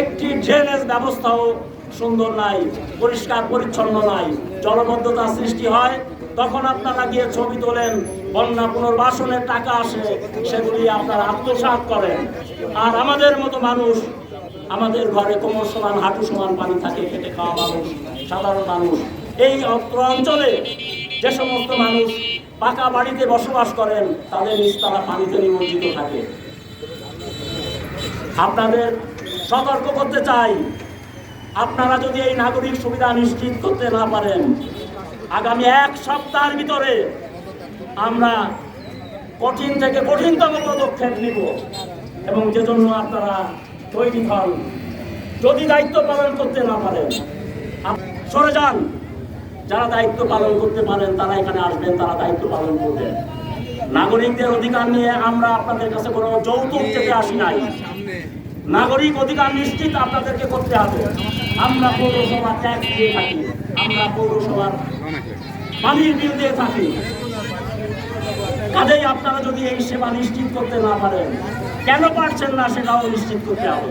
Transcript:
একটি ড্রেনেজ ব্যবস্থাও সুন্দর নাই, পরিষ্কার, পরিচ্ছন্ন নাই। জলবদ্ধতা সৃষ্টি হয়, তখন আপনারা গিয়ে ছবি তোলেন, বন্যা পুনর্বাসনের টাকা আসে, সেগুলি আপনারা আত্মসাৎ করেন। আর আমাদের মতো মানুষ, আমাদের ঘরে কোমর সমান, হাঁটু সমান, পানি থাকে, খেটে খাওয়া মানুষ, সাধারণ মানুষ। এই অত্র অঞ্চলে যে সমস্ত মানুষ পাকা বাড়িতে বসবাস করেন, তাদের নিস্তারা পানিতে নিমজ্জিত থাকে। আপনাদের সতর্ক করতে চাই। আপনারা যদি এই নাগরিক সুবিধা নিশ্চিত করতে না পারেন, আগামী এক সপ্তাহের ভিতরে আমরা কঠিন থেকে কঠিনতম পদক্ষেপ নিব এবং যে জন্য আপনারা তৈরি হন, যদি দায়িত্ব পালন করতে না পারেন সরে যান। যারা দায়িত্ব পালন করতে পারেন, তারা এখানে আসবেন, তারা দায়িত্ব পালন করবেন। নাগরিকদের অধিকার নিয়ে আমরা আপনাদের কাছে কোনো যৌতুক চেতে আসি নাই। নাগরিক অধিকার নিশ্চিত আপনাদেরকে করতে হবে। আমরা পৌরসভা ট্যাক্স দিয়ে থাকি। আমরা পৌরসভার পানির বিল দিয়ে থাকি। কাজেই আপনারা যদি এই সেবা নিশ্চিত করতে না পারেন কেন পারছেন না সেটাও নিশ্চিত করতে হবে।